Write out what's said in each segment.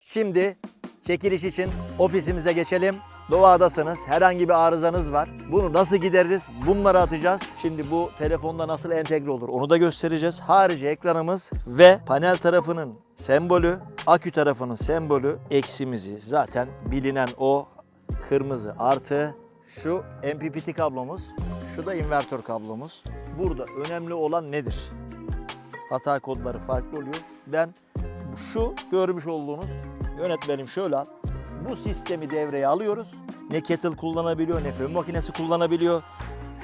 Şimdi çekiliş için ofisimize geçelim. Doğadasınız, herhangi bir arızanız var. Bunu nasıl gideririz? Bunları atacağız. Şimdi bu telefonda nasıl entegre olur onu da göstereceğiz. Harici ekranımız ve panel tarafının sembolü, akü tarafının sembolü eksimizi zaten bilinen o kırmızı artı şu MPPT kablomuz, şu da invertör kablomuz. Burada önemli olan nedir? Hata kodları farklı oluyor. Ben şu görmüş olduğunuz yönetmenim şöyle al. Bu sistemi devreye alıyoruz. Ne kettle kullanabiliyor ne fön makinesi kullanabiliyor.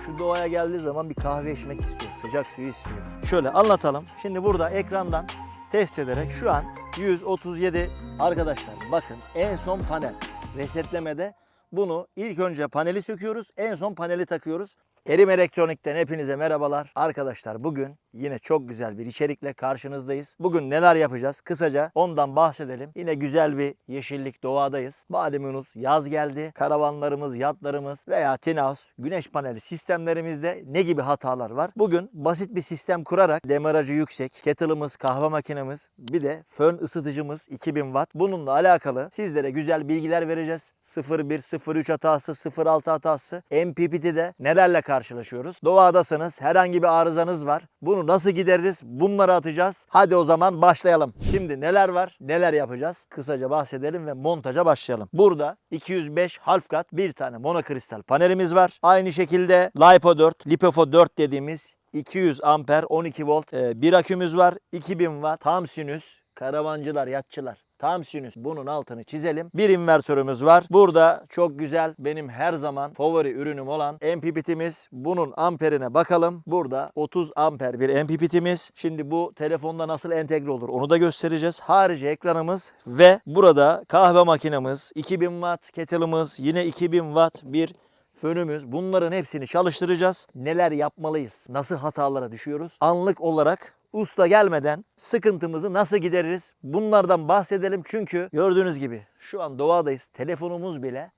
Şu doğaya geldiği zaman bir kahve içmek istiyor. Sıcak suyu istiyor. Şöyle anlatalım. Şimdi burada ekrandan test ederek şu an 137 arkadaşlar bakın en son panel resetlemede bunu ilk önce paneli söküyoruz en son paneli takıyoruz. Erim Elektronik'ten hepinize merhabalar. Arkadaşlar bugün yine çok güzel bir içerikle karşınızdayız. Bugün neler yapacağız? Kısaca ondan bahsedelim. Yine güzel bir yeşillik doğadayız. Malumunuz yaz geldi. Karavanlarımız, yatlarımız veya tin güneş paneli sistemlerimizde ne gibi hatalar var? Bugün basit bir sistem kurarak demarajı yüksek, kettle'ımız, kahve makinemiz, bir de fön ısıtıcımız 2000 watt. Bununla alakalı sizlere güzel bilgiler vereceğiz. 01, 03 hatası, 06 hatası, MPPT'de nelerle karşılaşıyoruz? Doğadasınız, herhangi bir arızanız var. Bunu nasıl gideririz? Bunları atacağız. Hadi o zaman başlayalım. Şimdi neler var? Neler yapacağız? Kısaca bahsedelim ve montaja başlayalım. Burada 205 half kat bir tane monokristal panelimiz var. Aynı şekilde LiPo 4, LiPoFo 4 dediğimiz 200 amper 12 volt e, bir akümüz var. 2000 watt tam sinüs karavancılar, yatçılar. Tam sinüs bunun altını çizelim. Bir invertörümüz var. Burada çok güzel benim her zaman favori ürünüm olan MPPT'miz. Bunun amperine bakalım. Burada 30 amper bir MPPT'miz. Şimdi bu telefonda nasıl entegre olur onu da göstereceğiz. Harici ekranımız ve burada kahve makinemiz, 2000 watt kettle'ımız, yine 2000 watt bir fönümüz bunların hepsini çalıştıracağız. Neler yapmalıyız? Nasıl hatalara düşüyoruz? Anlık olarak usta gelmeden sıkıntımızı nasıl gideririz? Bunlardan bahsedelim çünkü gördüğünüz gibi şu an doğadayız. Telefonumuz bile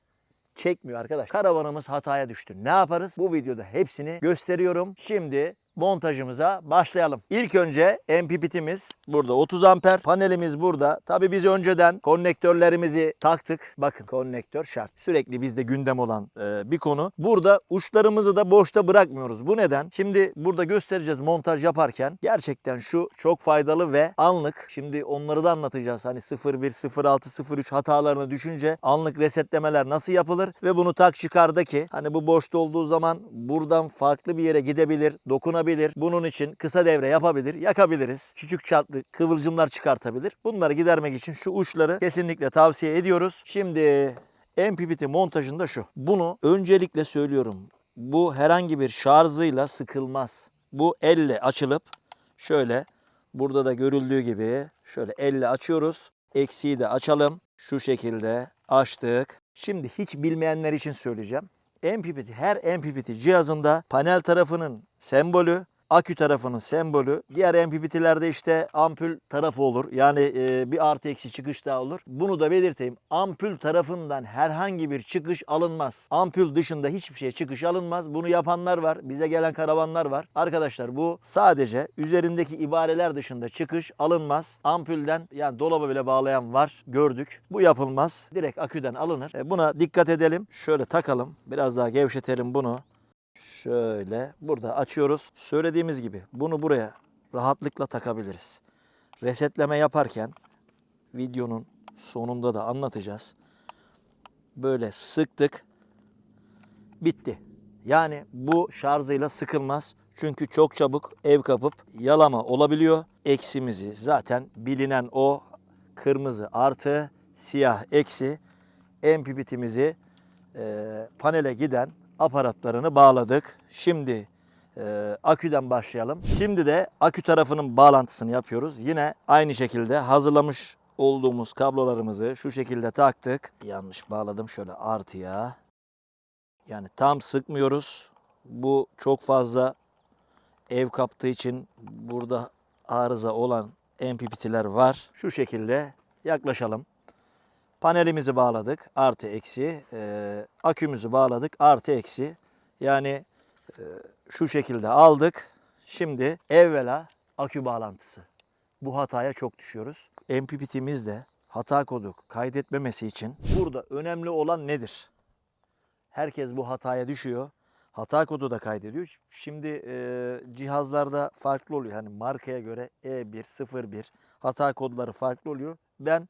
çekmiyor arkadaş. Karavanımız hataya düştü. Ne yaparız? Bu videoda hepsini gösteriyorum. Şimdi montajımıza başlayalım. İlk önce MPPT'miz burada 30 amper. Panelimiz burada. Tabii biz önceden konnektörlerimizi taktık. Bakın konnektör şart. Sürekli bizde gündem olan e, bir konu. Burada uçlarımızı da boşta bırakmıyoruz. Bu neden? Şimdi burada göstereceğiz montaj yaparken. Gerçekten şu çok faydalı ve anlık. Şimdi onları da anlatacağız. Hani 01, 06, 03 hatalarını düşünce anlık resetlemeler nasıl yapılır ve bunu tak çıkarda ki hani bu boşta olduğu zaman buradan farklı bir yere gidebilir, dokunabilir. Bunun için kısa devre yapabilir, yakabiliriz. Küçük çarplı kıvılcımlar çıkartabilir. Bunları gidermek için şu uçları kesinlikle tavsiye ediyoruz. Şimdi MPPT montajında şu. Bunu öncelikle söylüyorum. Bu herhangi bir şarjıyla sıkılmaz. Bu elle açılıp şöyle burada da görüldüğü gibi şöyle elle açıyoruz. Eksiği de açalım. Şu şekilde açtık. Şimdi hiç bilmeyenler için söyleyeceğim. MPPT her MPPT cihazında panel tarafının sembolü, akü tarafının sembolü. Diğer MPPT'lerde işte ampul tarafı olur. Yani e, bir artı eksi çıkış daha olur. Bunu da belirteyim. Ampul tarafından herhangi bir çıkış alınmaz. Ampul dışında hiçbir şey çıkış alınmaz. Bunu yapanlar var. Bize gelen karavanlar var. Arkadaşlar bu sadece üzerindeki ibareler dışında çıkış alınmaz. Ampulden yani dolaba bile bağlayan var. Gördük. Bu yapılmaz. Direkt aküden alınır. E, buna dikkat edelim. Şöyle takalım. Biraz daha gevşetelim bunu. Şöyle burada açıyoruz. Söylediğimiz gibi bunu buraya rahatlıkla takabiliriz. Resetleme yaparken videonun sonunda da anlatacağız. Böyle sıktık. Bitti. Yani bu şarjıyla sıkılmaz. Çünkü çok çabuk ev kapıp yalama olabiliyor. Eksimizi zaten bilinen o kırmızı artı siyah eksi MPPT'mizi e, panele giden aparatlarını bağladık. Şimdi e, aküden başlayalım. Şimdi de akü tarafının bağlantısını yapıyoruz. Yine aynı şekilde hazırlamış olduğumuz kablolarımızı şu şekilde taktık. Yanlış bağladım şöyle artıya. Yani tam sıkmıyoruz. Bu çok fazla ev kaptığı için burada arıza olan MPPT'ler var. Şu şekilde yaklaşalım. Panelimizi bağladık. Artı eksi. Ee, akümüzü bağladık. Artı eksi. Yani e, şu şekilde aldık. Şimdi evvela akü bağlantısı. Bu hataya çok düşüyoruz. MPPT'miz de hata kodu kaydetmemesi için burada önemli olan nedir? Herkes bu hataya düşüyor. Hata kodu da kaydediyor. Şimdi e, cihazlarda farklı oluyor. Hani markaya göre E1, 01 hata kodları farklı oluyor. Ben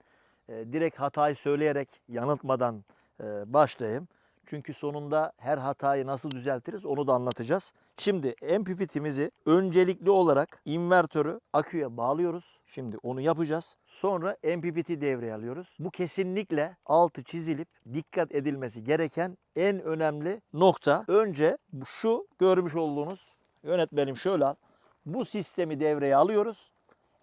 e, direkt hatayı söyleyerek yanıltmadan e, başlayayım. Çünkü sonunda her hatayı nasıl düzeltiriz onu da anlatacağız. Şimdi MPPT'mizi öncelikli olarak invertörü aküye bağlıyoruz. Şimdi onu yapacağız. Sonra MPPT devreye alıyoruz. Bu kesinlikle altı çizilip dikkat edilmesi gereken en önemli nokta. Önce şu görmüş olduğunuz yönetmenim şöyle al. Bu sistemi devreye alıyoruz.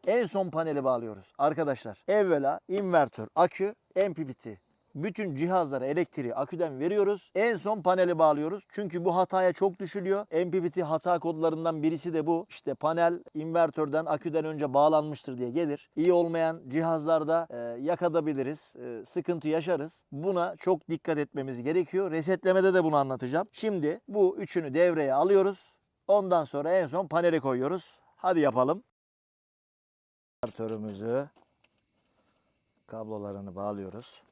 En son paneli bağlıyoruz. Arkadaşlar evvela invertör, akü, MPPT. Bütün cihazlara elektriği aküden veriyoruz. En son paneli bağlıyoruz. Çünkü bu hataya çok düşülüyor. MPPT hata kodlarından birisi de bu. İşte panel invertörden aküden önce bağlanmıştır diye gelir. İyi olmayan cihazlarda e, yakadabiliriz. E, sıkıntı yaşarız. Buna çok dikkat etmemiz gerekiyor. Resetlemede de bunu anlatacağım. Şimdi bu üçünü devreye alıyoruz. Ondan sonra en son paneli koyuyoruz. Hadi yapalım. Invertörümüzü kablolarını bağlıyoruz.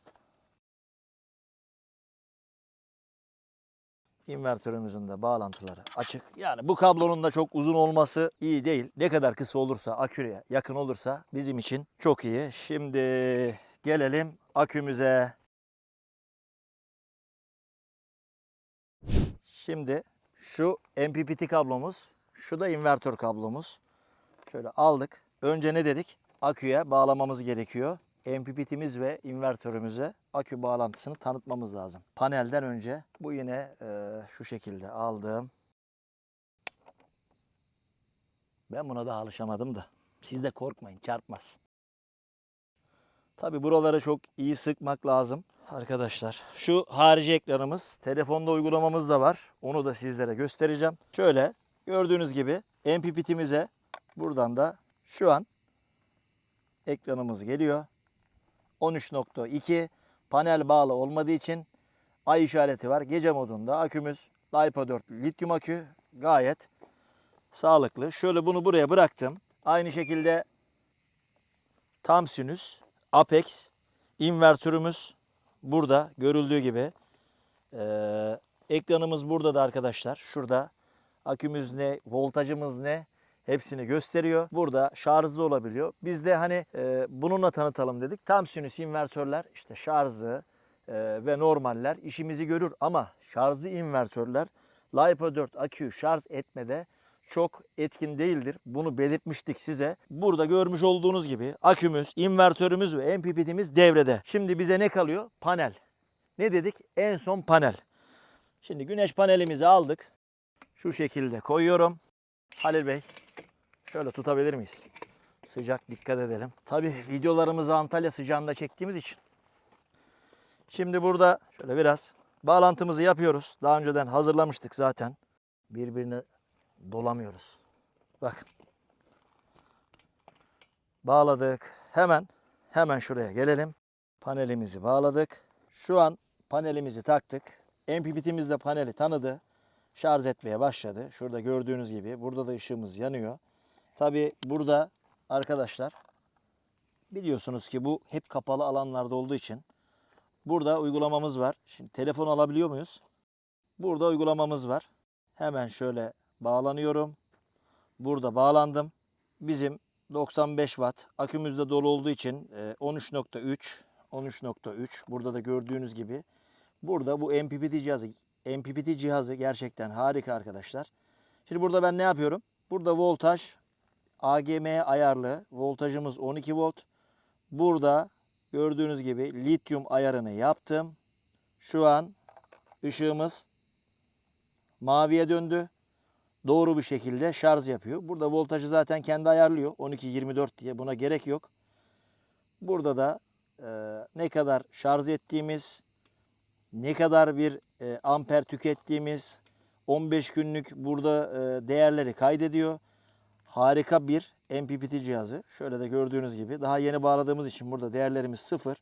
İnvertörümüzün de bağlantıları açık. Yani bu kablonun da çok uzun olması iyi değil. Ne kadar kısa olursa, aküye yakın olursa bizim için çok iyi. Şimdi gelelim akümüze. Şimdi şu MPPT kablomuz, şu da invertör kablomuz. Şöyle aldık. Önce ne dedik? Aküye bağlamamız gerekiyor. MPPT'miz ve invertörümüze akü bağlantısını tanıtmamız lazım. Panelden önce bu yine e, şu şekilde aldım. Ben buna daha alışamadım da. Siz de korkmayın çarpmaz. Tabi buraları çok iyi sıkmak lazım arkadaşlar. Şu harici ekranımız, telefonda uygulamamız da var. Onu da sizlere göstereceğim. Şöyle gördüğünüz gibi MPPT'mize buradan da şu an ekranımız geliyor. 13.2 panel bağlı olmadığı için ay işareti var. Gece modunda akümüz LiPo 4 lityum akü gayet sağlıklı. Şöyle bunu buraya bıraktım. Aynı şekilde tam sinüs, apex, invertörümüz burada görüldüğü gibi. Ee, ekranımız burada da arkadaşlar. Şurada akümüz ne, voltajımız ne hepsini gösteriyor. Burada şarjlı olabiliyor. Biz de hani e, bununla tanıtalım dedik. Tam sinüs invertörler işte şarjlı e, ve normaller işimizi görür ama şarjlı invertörler LiPo 4 aküyü şarj etmede çok etkin değildir. Bunu belirtmiştik size. Burada görmüş olduğunuz gibi akümüz, invertörümüz ve MPPT'miz devrede. Şimdi bize ne kalıyor? Panel. Ne dedik? En son panel. Şimdi güneş panelimizi aldık. Şu şekilde koyuyorum. Halil Bey şöyle tutabilir miyiz? Sıcak dikkat edelim. Tabi videolarımızı Antalya sıcağında çektiğimiz için. Şimdi burada şöyle biraz bağlantımızı yapıyoruz. Daha önceden hazırlamıştık zaten. Birbirine dolamıyoruz. Bakın. Bağladık. Hemen hemen şuraya gelelim. Panelimizi bağladık. Şu an panelimizi taktık. MPPT'miz de paneli tanıdı. Şarj etmeye başladı. Şurada gördüğünüz gibi burada da ışığımız yanıyor. Tabi burada arkadaşlar biliyorsunuz ki bu hep kapalı alanlarda olduğu için burada uygulamamız var. Şimdi telefon alabiliyor muyuz? Burada uygulamamız var. Hemen şöyle bağlanıyorum. Burada bağlandım. Bizim 95 watt akümüz de dolu olduğu için e, 13.3 13.3 burada da gördüğünüz gibi burada bu MPPT cihazı MPPT cihazı gerçekten harika arkadaşlar. Şimdi burada ben ne yapıyorum? Burada voltaj AGM ayarlı. Voltajımız 12 volt. Burada gördüğünüz gibi lityum ayarını yaptım. Şu an ışığımız maviye döndü. Doğru bir şekilde şarj yapıyor. Burada voltajı zaten kendi ayarlıyor. 12-24 diye buna gerek yok. Burada da e, ne kadar şarj ettiğimiz, ne kadar bir e, amper tükettiğimiz 15 günlük burada e, değerleri kaydediyor. Harika bir MPPT cihazı. Şöyle de gördüğünüz gibi daha yeni bağladığımız için burada değerlerimiz sıfır.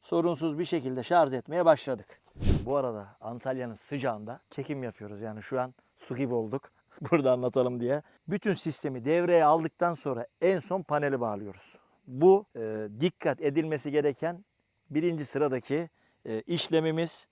Sorunsuz bir şekilde şarj etmeye başladık. Bu arada Antalya'nın sıcağında çekim yapıyoruz. Yani şu an su gibi olduk. Burada anlatalım diye. Bütün sistemi devreye aldıktan sonra en son paneli bağlıyoruz. bu e, dikkat edilmesi gereken birinci sıradaki e, işlemimiz,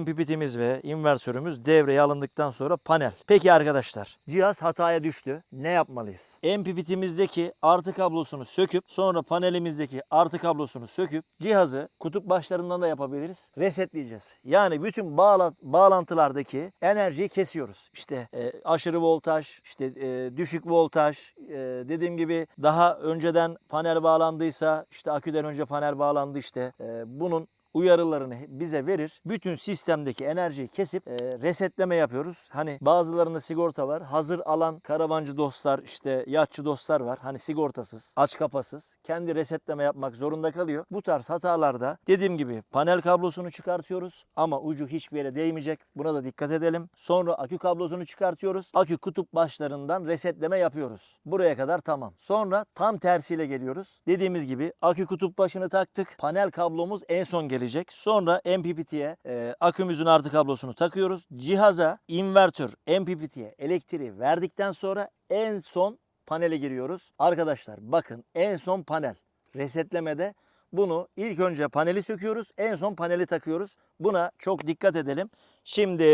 MPPT'miz ve inversörümüz devreye alındıktan sonra panel. Peki arkadaşlar cihaz hataya düştü. Ne yapmalıyız? MPPT'mizdeki artı kablosunu söküp sonra panelimizdeki artı kablosunu söküp cihazı kutup başlarından da yapabiliriz. Resetleyeceğiz. Yani bütün bağla, bağlantılardaki enerjiyi kesiyoruz. İşte e, aşırı voltaj, işte e, düşük voltaj, e, dediğim gibi daha önceden panel bağlandıysa işte aküden önce panel bağlandı işte e, bunun uyarılarını bize verir. Bütün sistemdeki enerjiyi kesip e, resetleme yapıyoruz. Hani bazılarında sigorta var. Hazır alan karavancı dostlar, işte yatçı dostlar var. Hani sigortasız, aç kapasız. Kendi resetleme yapmak zorunda kalıyor. Bu tarz hatalarda dediğim gibi panel kablosunu çıkartıyoruz ama ucu hiçbir yere değmeyecek. Buna da dikkat edelim. Sonra akü kablosunu çıkartıyoruz. Akü kutup başlarından resetleme yapıyoruz. Buraya kadar tamam. Sonra tam tersiyle geliyoruz. Dediğimiz gibi akü kutup başını taktık. Panel kablomuz en son gelecek. Sonra MPPT'ye e, akümüzün artı kablosunu takıyoruz. Cihaza invertör MPPT'ye elektriği verdikten sonra en son panele giriyoruz. Arkadaşlar bakın en son panel resetlemede bunu ilk önce paneli söküyoruz. En son paneli takıyoruz. Buna çok dikkat edelim. Şimdi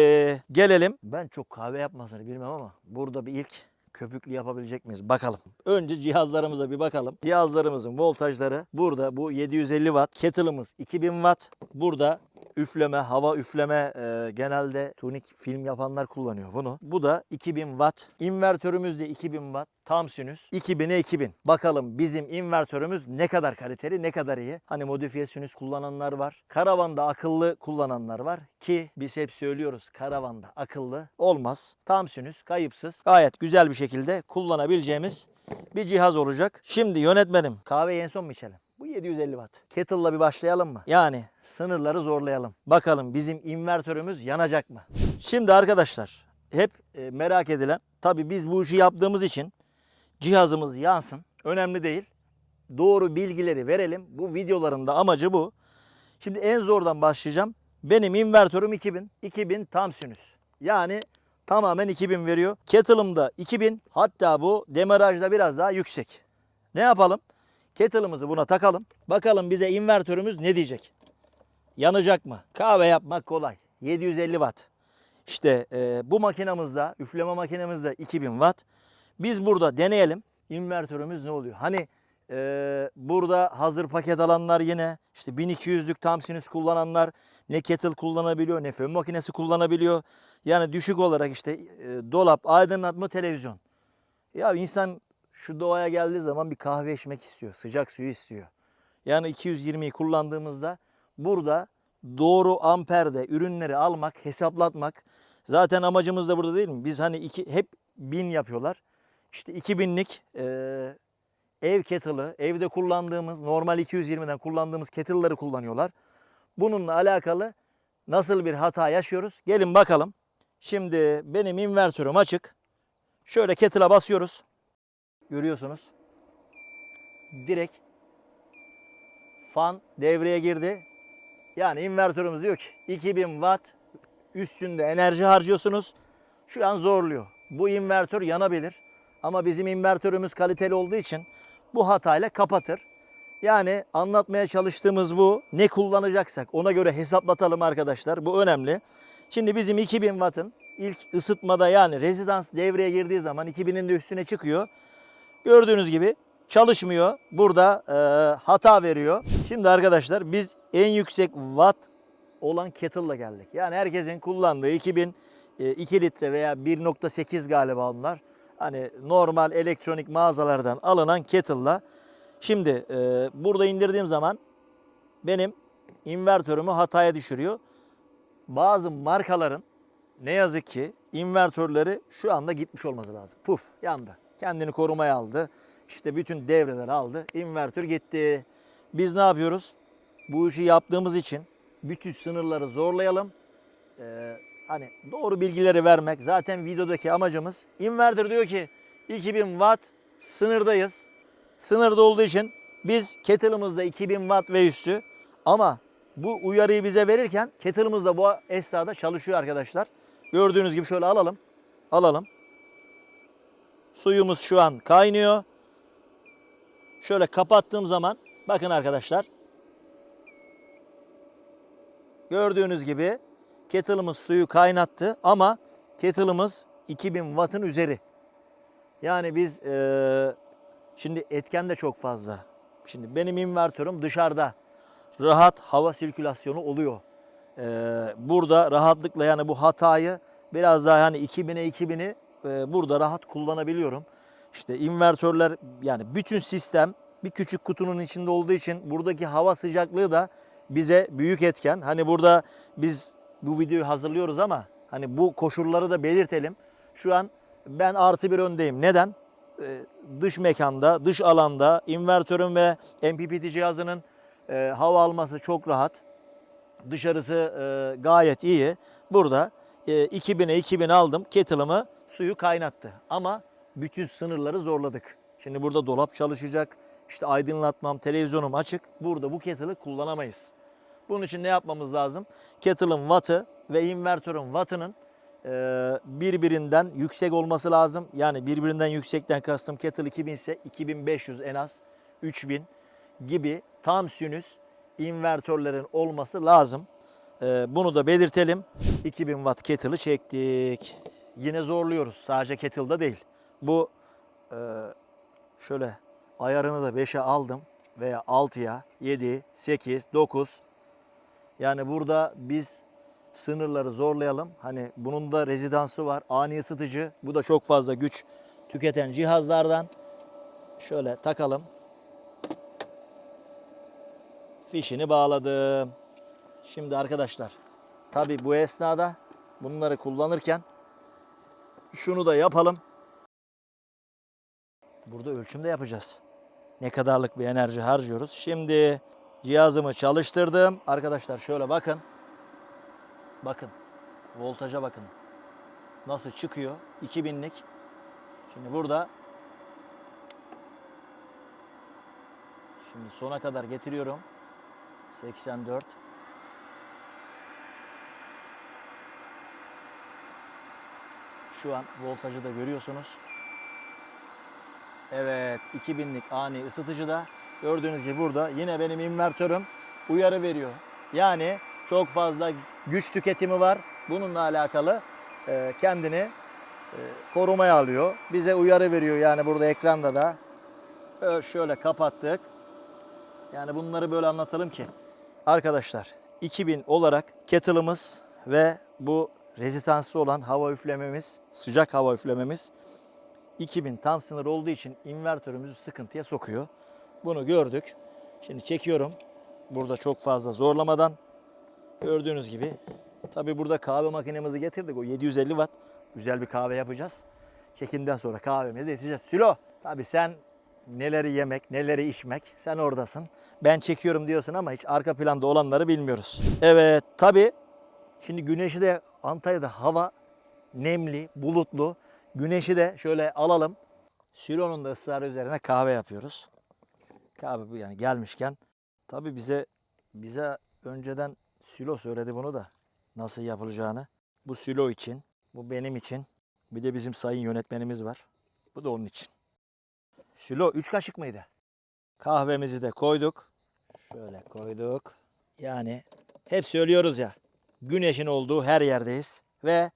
gelelim. Ben çok kahve yapmasını bilmem ama burada bir ilk köpüklü yapabilecek miyiz? Bakalım. Önce cihazlarımıza bir bakalım. Cihazlarımızın voltajları burada bu 750 watt. Kettle'ımız 2000 watt. Burada üfleme, hava üfleme e, genelde tunik film yapanlar kullanıyor bunu. Bu da 2000 watt. İnvertörümüz de 2000 watt. Tam sinüs. 2000'e 2000. Bakalım bizim invertörümüz ne kadar kaliteli, ne kadar iyi. Hani modifiye sinüs kullananlar var. Karavanda akıllı kullananlar var. Ki biz hep söylüyoruz karavanda akıllı olmaz. Tam sinüs, kayıpsız. Gayet güzel bir şekilde kullanabileceğimiz bir cihaz olacak. Şimdi yönetmenim kahveyi en son mu içelim? Bu 750 watt. Kettle'la bir başlayalım mı? Yani sınırları zorlayalım. Bakalım bizim invertörümüz yanacak mı? Şimdi arkadaşlar hep e, merak edilen tabii biz bu işi yaptığımız için cihazımız yansın. Önemli değil. Doğru bilgileri verelim. Bu videoların da amacı bu. Şimdi en zordan başlayacağım. Benim invertörüm 2000. 2000 tam sinüs. Yani tamamen 2000 veriyor. Kettle'ım da 2000. Hatta bu demarajda biraz daha yüksek. Ne yapalım? Kettle'ımızı buna takalım. Bakalım bize invertörümüz ne diyecek? Yanacak mı? Kahve yapmak kolay. 750 watt. İşte e, bu makinamızda, üfleme makinemizde 2000 watt. Biz burada deneyelim. İnvertörümüz ne oluyor? Hani e, burada hazır paket alanlar yine işte 1200'lük tam sinüs kullananlar ne kettle kullanabiliyor ne fön makinesi kullanabiliyor. Yani düşük olarak işte e, dolap, aydınlatma, televizyon. Ya insan şu doğaya geldiği zaman bir kahve içmek istiyor. Sıcak suyu istiyor. Yani 220'yi kullandığımızda burada doğru amperde ürünleri almak, hesaplatmak. Zaten amacımız da burada değil mi? Biz hani iki, hep bin yapıyorlar. İşte 2000'lik e, ev kettle'ı, evde kullandığımız, normal 220'den kullandığımız kettle'ları kullanıyorlar. Bununla alakalı nasıl bir hata yaşıyoruz? Gelin bakalım. Şimdi benim invertörüm açık. Şöyle kettle'a basıyoruz. Görüyorsunuz. Direkt fan devreye girdi. Yani invertörümüz diyor ki 2000 watt üstünde enerji harcıyorsunuz. Şu an zorluyor. Bu invertör yanabilir. Ama bizim invertörümüz kaliteli olduğu için bu hatayla kapatır. Yani anlatmaya çalıştığımız bu. Ne kullanacaksak ona göre hesaplatalım arkadaşlar. Bu önemli. Şimdi bizim 2000 wattın ilk ısıtmada yani rezidans devreye girdiği zaman 2000'in de üstüne çıkıyor. Gördüğünüz gibi çalışmıyor. Burada e, hata veriyor. Şimdi arkadaşlar biz en yüksek watt olan kettle'la geldik. Yani herkesin kullandığı 2000 e, 2 litre veya 1.8 galiba onlar. Hani normal elektronik mağazalardan alınan kettle'la. Şimdi e, burada indirdiğim zaman benim invertörümü hataya düşürüyor. Bazı markaların ne yazık ki invertörleri şu anda gitmiş olması lazım. Puf yandı. Kendini korumaya aldı. İşte bütün devreleri aldı. İnvertör gitti. Biz ne yapıyoruz? Bu işi yaptığımız için bütün sınırları zorlayalım. Ee, hani doğru bilgileri vermek. Zaten videodaki amacımız. İnvertör diyor ki 2000 watt sınırdayız. Sınırda olduğu için biz kettle'ımızda 2000 watt ve üstü. Ama bu uyarıyı bize verirken kettle'ımız bu esnada çalışıyor arkadaşlar. Gördüğünüz gibi şöyle alalım. Alalım. Suyumuz şu an kaynıyor. Şöyle kapattığım zaman bakın arkadaşlar. Gördüğünüz gibi kettle'ımız suyu kaynattı ama kettle'ımız 2000 wattın üzeri. Yani biz eee, şimdi etken de çok fazla. Şimdi benim invertörüm dışarıda. Rahat hava sirkülasyonu oluyor. Eee, burada rahatlıkla yani bu hatayı biraz daha hani 2000'e 2000'i eee, burada rahat kullanabiliyorum. İşte invertörler yani bütün sistem bir küçük kutunun içinde olduğu için buradaki hava sıcaklığı da bize büyük etken. Hani burada biz bu videoyu hazırlıyoruz ama hani bu koşulları da belirtelim. Şu an ben artı bir öndeyim. Neden? Ee, dış mekanda, dış alanda invertörün ve MPPT cihazının e, hava alması çok rahat. Dışarısı e, gayet iyi. Burada e, 2000'e 2000 aldım. Kettle'ımı suyu kaynattı. Ama bütün sınırları zorladık. Şimdi burada dolap çalışacak. İşte aydınlatmam, televizyonum açık. Burada bu kettle'ı kullanamayız. Bunun için ne yapmamız lazım? Kettle'ın wattı ve invertörün wattının birbirinden yüksek olması lazım. Yani birbirinden yüksekten kastım kettle 2000 ise 2500 en az 3000 gibi tam sinüs invertörlerin olması lazım. Bunu da belirtelim. 2000 watt kettle'ı çektik. Yine zorluyoruz. Sadece kettle'da değil. Bu e, şöyle ayarını da 5'e aldım veya 6'ya, 7, 8, 9. Yani burada biz sınırları zorlayalım. Hani bunun da rezidansı var. Ani ısıtıcı. Bu da çok fazla güç tüketen cihazlardan. Şöyle takalım. Fişini bağladım. Şimdi arkadaşlar tabi bu esnada bunları kullanırken şunu da yapalım. Burada ölçüm de yapacağız. Ne kadarlık bir enerji harcıyoruz. Şimdi cihazımı çalıştırdım. Arkadaşlar şöyle bakın. Bakın. Voltaja bakın. Nasıl çıkıyor? 2000'lik. Şimdi burada Şimdi sona kadar getiriyorum. 84 Şu an voltajı da görüyorsunuz. Evet 2000'lik ani ısıtıcıda gördüğünüz gibi burada yine benim invertörüm uyarı veriyor. Yani çok fazla güç tüketimi var. Bununla alakalı e, kendini e, korumaya alıyor. Bize uyarı veriyor yani burada ekranda da. Şöyle kapattık. Yani bunları böyle anlatalım ki. Arkadaşlar 2000 olarak kettle'ımız ve bu rezistanslı olan hava üflememiz, sıcak hava üflememiz 2000 tam sınır olduğu için invertörümüzü sıkıntıya sokuyor. Bunu gördük. Şimdi çekiyorum. Burada çok fazla zorlamadan gördüğünüz gibi. Tabi burada kahve makinemizi getirdik. O 750 watt. Güzel bir kahve yapacağız. Çekimden sonra kahvemizi içeceğiz. Sülo. Tabi sen neleri yemek, neleri içmek sen oradasın. Ben çekiyorum diyorsun ama hiç arka planda olanları bilmiyoruz. Evet tabi şimdi güneşi de Antalya'da hava nemli, bulutlu. Güneşi de şöyle alalım. Sülo'nun da ısrarı üzerine kahve yapıyoruz. Kahve bu yani gelmişken. Tabi bize bize önceden Sülo söyledi bunu da nasıl yapılacağını. Bu Sülo için, bu benim için. Bir de bizim sayın yönetmenimiz var. Bu da onun için. Sülo 3 kaşık mıydı? Kahvemizi de koyduk. Şöyle koyduk. Yani hep söylüyoruz ya. Güneşin olduğu her yerdeyiz. Ve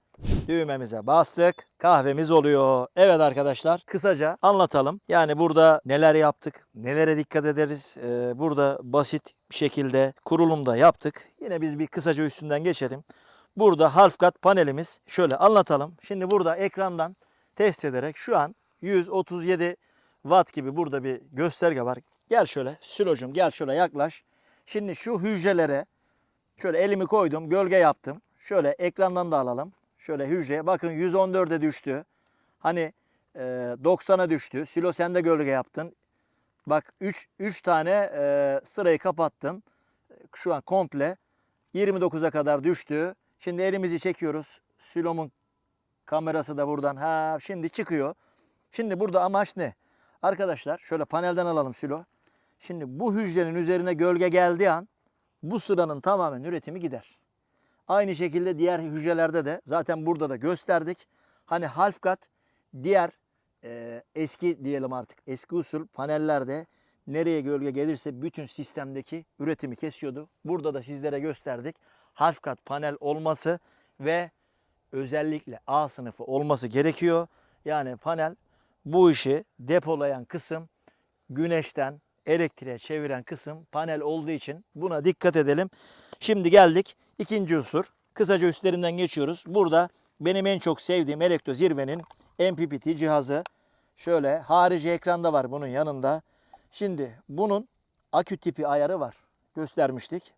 düğmemize bastık. Kahvemiz oluyor. Evet arkadaşlar kısaca anlatalım. Yani burada neler yaptık, nelere dikkat ederiz. Ee, burada basit bir şekilde kurulumda yaptık. Yine biz bir kısaca üstünden geçelim. Burada half kat panelimiz. Şöyle anlatalım. Şimdi burada ekrandan test ederek şu an 137 watt gibi burada bir gösterge var. Gel şöyle Sülocum gel şöyle yaklaş. Şimdi şu hücrelere şöyle elimi koydum gölge yaptım. Şöyle ekrandan da alalım. Şöyle hücreye bakın 114'e düştü. Hani e, 90'a düştü. Silo sen de gölge yaptın. Bak 3 3 tane e, sırayı kapattın. Şu an komple 29'a kadar düştü. Şimdi elimizi çekiyoruz. Silo'mun kamerası da buradan. Ha şimdi çıkıyor. Şimdi burada amaç ne? Arkadaşlar şöyle panelden alalım Silo. Şimdi bu hücrenin üzerine gölge geldiği an bu sıranın tamamen üretimi gider. Aynı şekilde diğer hücrelerde de zaten burada da gösterdik. Hani half kat diğer e, eski diyelim artık eski usul panellerde nereye gölge gelirse bütün sistemdeki üretimi kesiyordu. Burada da sizlere gösterdik. Harf kat panel olması ve özellikle A sınıfı olması gerekiyor. Yani panel bu işi depolayan kısım güneşten elektriğe çeviren kısım panel olduğu için buna dikkat edelim. Şimdi geldik ikinci unsur. Kısaca üstlerinden geçiyoruz. Burada benim en çok sevdiğim Elektro Zirve'nin MPPT cihazı. Şöyle harici ekranda var bunun yanında. Şimdi bunun akü tipi ayarı var. Göstermiştik.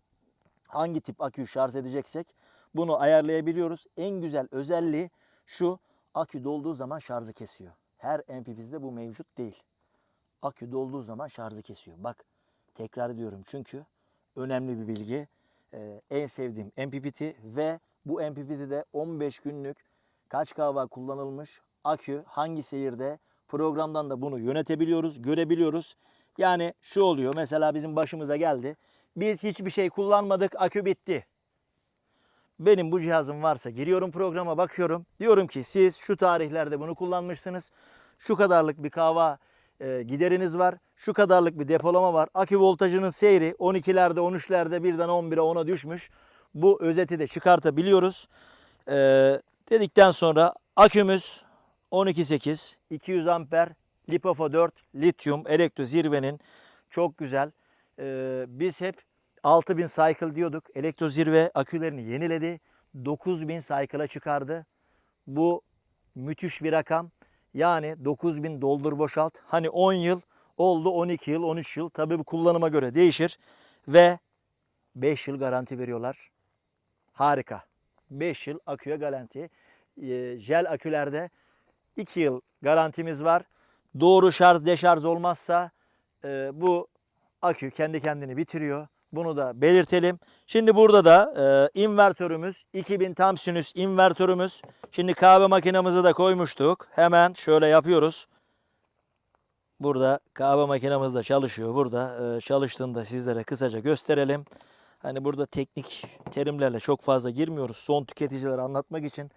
Hangi tip aküyü şarj edeceksek bunu ayarlayabiliyoruz. En güzel özelliği şu akü dolduğu zaman şarjı kesiyor. Her MPPT'de bu mevcut değil. Akü dolduğu zaman şarjı kesiyor. Bak tekrar ediyorum çünkü önemli bir bilgi. Ee, en sevdiğim MPPT ve bu MPPT'de 15 günlük kaç kahva kullanılmış akü hangi seyirde programdan da bunu yönetebiliyoruz, görebiliyoruz. Yani şu oluyor mesela bizim başımıza geldi. Biz hiçbir şey kullanmadık, akü bitti. Benim bu cihazım varsa giriyorum programa bakıyorum. Diyorum ki siz şu tarihlerde bunu kullanmışsınız. Şu kadarlık bir kahva e, gideriniz var. Şu kadarlık bir depolama var. Akü voltajının seyri 12'lerde 13'lerde birden 11'e 10'a düşmüş. Bu özeti de çıkartabiliyoruz. E, dedikten sonra akümüz 12.8 200 amper LiPoFo 4 lityum elektro zirvenin çok güzel. E, biz hep 6000 cycle diyorduk. Elektro zirve akülerini yeniledi. 9000 cycle'a çıkardı. Bu müthiş bir rakam. Yani 9000 doldur boşalt. Hani 10 yıl oldu 12 yıl 13 yıl. Tabii bu kullanıma göre değişir. Ve 5 yıl garanti veriyorlar. Harika. 5 yıl aküye garanti. Ee, Jel akülerde 2 yıl garantimiz var. Doğru şarj deşarj olmazsa e, bu akü kendi kendini bitiriyor. Bunu da belirtelim. Şimdi burada da e, invertörümüz 2000 tam sinüs invertörümüz. Şimdi kahve makinamızı da koymuştuk. Hemen şöyle yapıyoruz. Burada kahve makinamız da çalışıyor. Burada e, çalıştığında sizlere kısaca gösterelim. Hani burada teknik terimlerle çok fazla girmiyoruz. Son tüketicilere anlatmak için.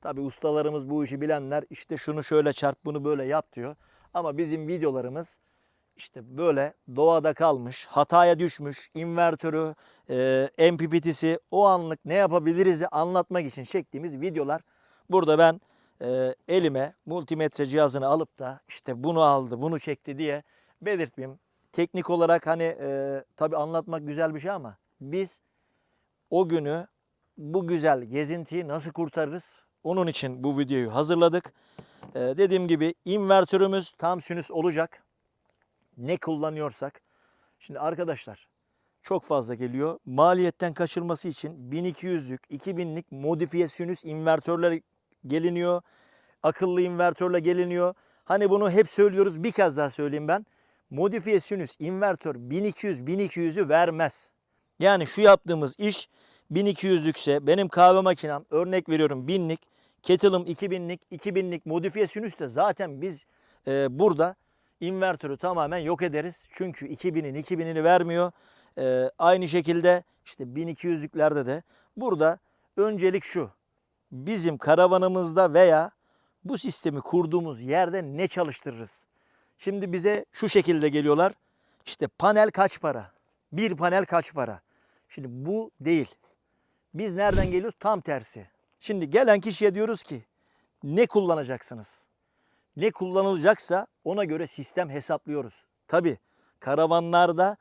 Tabi ustalarımız bu işi bilenler işte şunu şöyle çarp bunu böyle yap diyor. Ama bizim videolarımız işte böyle doğada kalmış, hataya düşmüş, invertörü, e, MPPT'si o anlık ne yapabiliriz'i anlatmak için çektiğimiz videolar. Burada ben e, elime multimetre cihazını alıp da işte bunu aldı, bunu çekti diye belirtmeyeyim. Teknik olarak hani e, tabi anlatmak güzel bir şey ama biz o günü bu güzel gezintiyi nasıl kurtarırız? Onun için bu videoyu hazırladık. E, dediğim gibi invertörümüz tam sinüs olacak ne kullanıyorsak. Şimdi arkadaşlar çok fazla geliyor. Maliyetten kaçırması için 1200'lük, 2000'lik modifiye sinüs invertörler geliniyor. Akıllı invertörle geliniyor. Hani bunu hep söylüyoruz. Bir kez daha söyleyeyim ben. Modifiye sinüs invertör 1200 1200'ü vermez. Yani şu yaptığımız iş 1200'lükse benim kahve makinem örnek veriyorum 1000'lik, kettle'ım 2000'lik, 2000'lik modifiye sinüs de zaten biz e, burada invertörü tamamen yok ederiz. Çünkü 2000'in 2000'ini vermiyor. Ee, aynı şekilde işte 1200'lüklerde de burada öncelik şu. Bizim karavanımızda veya bu sistemi kurduğumuz yerde ne çalıştırırız? Şimdi bize şu şekilde geliyorlar. İşte panel kaç para? Bir panel kaç para? Şimdi bu değil. Biz nereden geliyoruz? Tam tersi. Şimdi gelen kişiye diyoruz ki ne kullanacaksınız? Ne kullanılacaksa ona göre sistem hesaplıyoruz. Tabi karavanlarda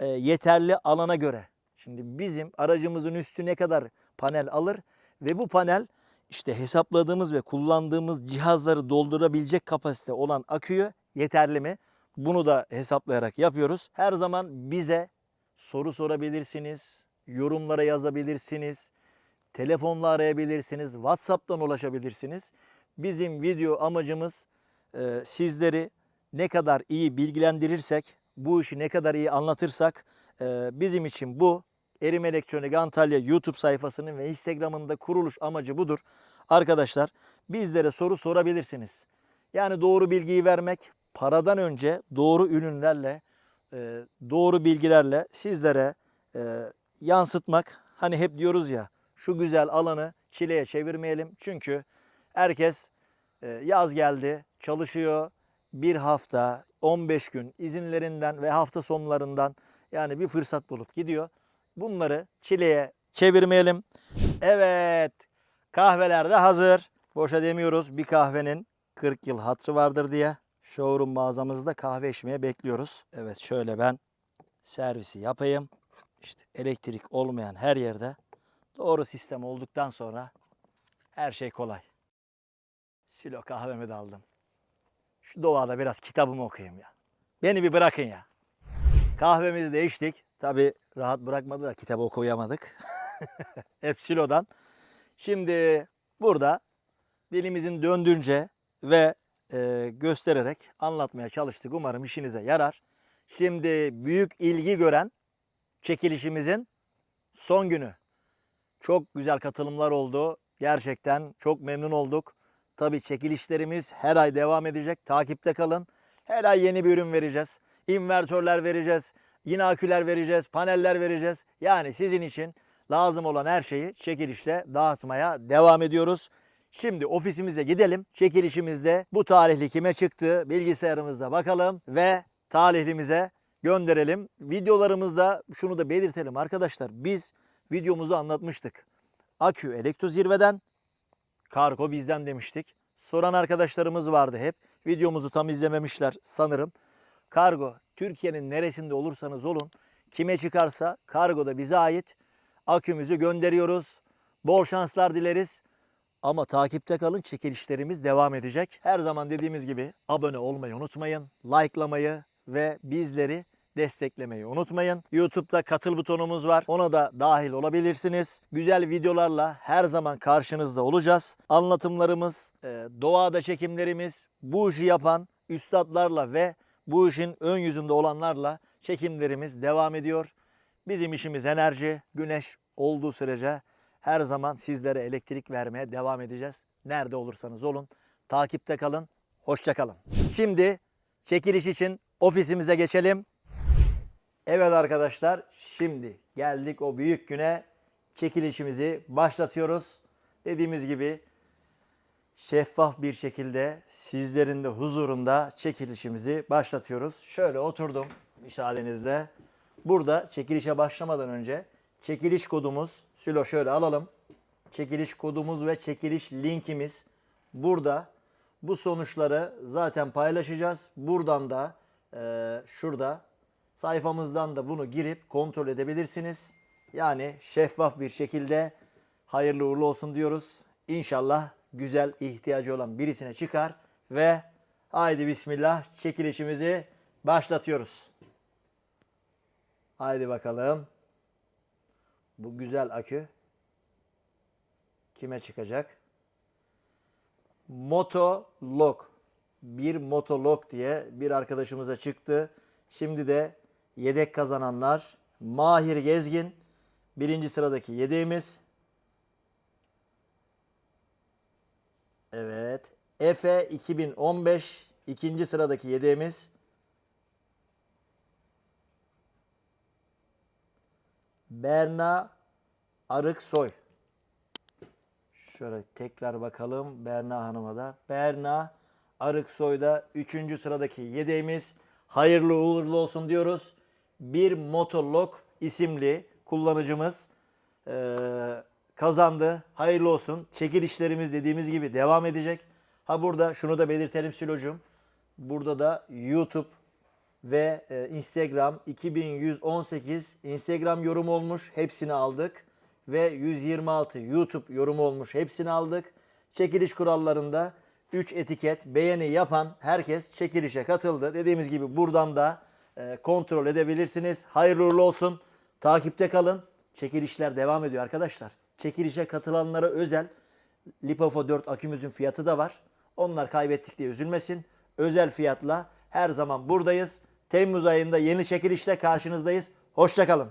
e, yeterli alana göre. Şimdi bizim aracımızın üstü ne kadar panel alır ve bu panel işte hesapladığımız ve kullandığımız cihazları doldurabilecek kapasite olan aküyü yeterli mi? Bunu da hesaplayarak yapıyoruz. Her zaman bize soru sorabilirsiniz, yorumlara yazabilirsiniz, telefonla arayabilirsiniz, WhatsApp'tan ulaşabilirsiniz. Bizim video amacımız e, sizleri ne kadar iyi bilgilendirirsek, bu işi ne kadar iyi anlatırsak e, bizim için bu Erim Elektronik Antalya YouTube sayfasının ve Instagram'ın da kuruluş amacı budur. Arkadaşlar bizlere soru sorabilirsiniz. Yani doğru bilgiyi vermek, paradan önce doğru ürünlerle, e, doğru bilgilerle sizlere e, yansıtmak. Hani hep diyoruz ya şu güzel alanı çileye çevirmeyelim. Çünkü herkes yaz geldi, çalışıyor. Bir hafta, 15 gün izinlerinden ve hafta sonlarından yani bir fırsat bulup gidiyor. Bunları çileye çevirmeyelim. Evet kahveler de hazır. Boşa demiyoruz bir kahvenin 40 yıl hatırı vardır diye. Showroom mağazamızda kahve içmeye bekliyoruz. Evet şöyle ben servisi yapayım. İşte elektrik olmayan her yerde doğru sistem olduktan sonra her şey kolay. Silo kahvemi de aldım. Şu doğada biraz kitabımı okuyayım ya. Beni bir bırakın ya. Kahvemizi de içtik. Tabi rahat bırakmadı da kitabı okuyamadık. Hep silodan. Şimdi burada dilimizin döndüğünce ve e, göstererek anlatmaya çalıştık. Umarım işinize yarar. Şimdi büyük ilgi gören çekilişimizin son günü. Çok güzel katılımlar oldu. Gerçekten çok memnun olduk. Tabii çekilişlerimiz her ay devam edecek. Takipte kalın. Her ay yeni bir ürün vereceğiz. İnvertörler vereceğiz. Yine aküler vereceğiz. Paneller vereceğiz. Yani sizin için lazım olan her şeyi çekilişle dağıtmaya devam ediyoruz. Şimdi ofisimize gidelim. Çekilişimizde bu tarihli kime çıktı bilgisayarımızda bakalım ve talihlimize gönderelim. Videolarımızda şunu da belirtelim arkadaşlar. Biz videomuzda anlatmıştık. Akü elektrozirveden, kargo bizden demiştik. Soran arkadaşlarımız vardı hep. Videomuzu tam izlememişler sanırım. Kargo Türkiye'nin neresinde olursanız olun kime çıkarsa kargo da bize ait. Akümüzü gönderiyoruz. Bol şanslar dileriz. Ama takipte kalın çekilişlerimiz devam edecek. Her zaman dediğimiz gibi abone olmayı unutmayın. Like'lamayı ve bizleri desteklemeyi unutmayın. YouTube'da katıl butonumuz var. Ona da dahil olabilirsiniz. Güzel videolarla her zaman karşınızda olacağız. Anlatımlarımız, e, doğada çekimlerimiz, bu işi yapan üstadlarla ve bu işin ön yüzünde olanlarla çekimlerimiz devam ediyor. Bizim işimiz enerji, güneş olduğu sürece her zaman sizlere elektrik vermeye devam edeceğiz. Nerede olursanız olun. Takipte kalın. Hoşça kalın. Şimdi çekiliş için ofisimize geçelim. Evet arkadaşlar şimdi geldik o büyük güne çekilişimizi başlatıyoruz. Dediğimiz gibi şeffaf bir şekilde sizlerin de huzurunda çekilişimizi başlatıyoruz. Şöyle oturdum müsaadenizle. Burada çekilişe başlamadan önce çekiliş kodumuz Sülo şöyle alalım. Çekiliş kodumuz ve çekiliş linkimiz burada. Bu sonuçları zaten paylaşacağız. Buradan da eee, şurada sayfamızdan da bunu girip kontrol edebilirsiniz. Yani şeffaf bir şekilde hayırlı uğurlu olsun diyoruz. İnşallah güzel ihtiyacı olan birisine çıkar ve haydi bismillah çekilişimizi başlatıyoruz. Haydi bakalım. Bu güzel akü kime çıkacak? Motolog. Bir Motolog diye bir arkadaşımıza çıktı. Şimdi de yedek kazananlar Mahir Gezgin birinci sıradaki yedeğimiz. Evet. Efe 2015 ikinci sıradaki yedeğimiz. Berna Arıksoy. Şöyle tekrar bakalım Berna Hanım'a da. Berna Arıksoy da 3. sıradaki yedeğimiz. Hayırlı uğurlu olsun diyoruz. Bir Motolog isimli kullanıcımız eee, kazandı. Hayırlı olsun. Çekilişlerimiz dediğimiz gibi devam edecek. Ha burada şunu da belirtelim Silo'cum. Burada da YouTube ve e, Instagram 2118 Instagram yorum olmuş. Hepsini aldık. Ve 126 YouTube yorum olmuş. Hepsini aldık. Çekiliş kurallarında 3 etiket beğeni yapan herkes çekilişe katıldı. Dediğimiz gibi buradan da e, kontrol edebilirsiniz. Hayırlı uğurlu olsun. Takipte kalın. Çekilişler devam ediyor arkadaşlar. Çekilişe katılanlara özel Lipofo 4 akümüzün fiyatı da var. Onlar kaybettik diye üzülmesin. Özel fiyatla her zaman buradayız. Temmuz ayında yeni çekilişle karşınızdayız. Hoşçakalın.